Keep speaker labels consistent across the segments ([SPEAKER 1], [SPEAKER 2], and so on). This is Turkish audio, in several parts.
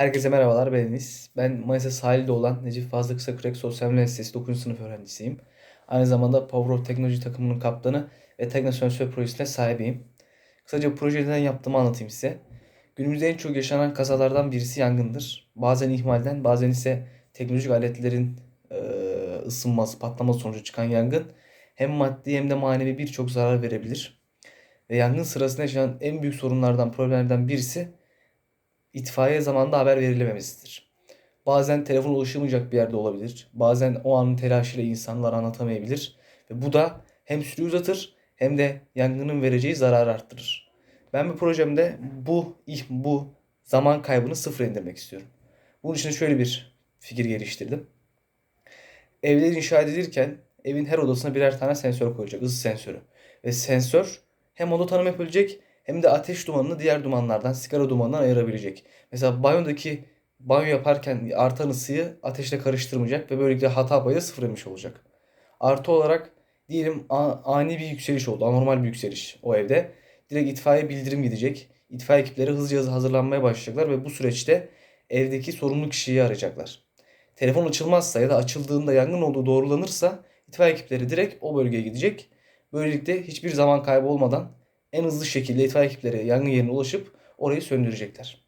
[SPEAKER 1] Herkese merhabalar ben. Ben Manisa sahilde olan Necip Fazıl Kısakürek Sosyal Üniversitesi 9. sınıf öğrencisiyim. Aynı zamanda Power of Teknoloji takımının kaptanı ve Teknosensör projesine sahibiyim. Kısaca neden yaptığımı anlatayım size. Günümüzde en çok yaşanan kazalardan birisi yangındır. Bazen ihmalden bazen ise teknolojik aletlerin ısınması, patlaması sonucu çıkan yangın hem maddi hem de manevi birçok zarar verebilir. Ve yangın sırasında yaşanan en büyük sorunlardan, problemlerden birisi itfaiye zamanında haber verilememesidir. Bazen telefon ulaşamayacak bir yerde olabilir. Bazen o anın telaşıyla insanlar anlatamayabilir. Ve bu da hem süreyi uzatır hem de yangının vereceği zararı arttırır. Ben bu projemde bu bu zaman kaybını sıfıra indirmek istiyorum. Bunun için şöyle bir fikir geliştirdim. Evler inşa edilirken evin her odasına birer tane sensör koyacak. ısı sensörü. Ve sensör hem oda tanım yapabilecek hem de ateş dumanını diğer dumanlardan, sigara dumanından ayırabilecek. Mesela banyodaki banyo yaparken artan ısıyı ateşle karıştırmayacak ve böylelikle hata payı da olacak. Artı olarak diyelim ani bir yükseliş oldu, anormal bir yükseliş o evde. Direkt itfaiye bildirim gidecek. İtfaiye ekipleri hızlıca hazırlanmaya başlayacaklar ve bu süreçte evdeki sorumlu kişiyi arayacaklar. Telefon açılmazsa ya da açıldığında yangın olduğu doğrulanırsa itfaiye ekipleri direkt o bölgeye gidecek. Böylelikle hiçbir zaman kaybı olmadan en hızlı şekilde itfaiye ekipleri yangın yerine ulaşıp orayı söndürecekler.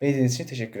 [SPEAKER 1] Beni için teşekkür ederim.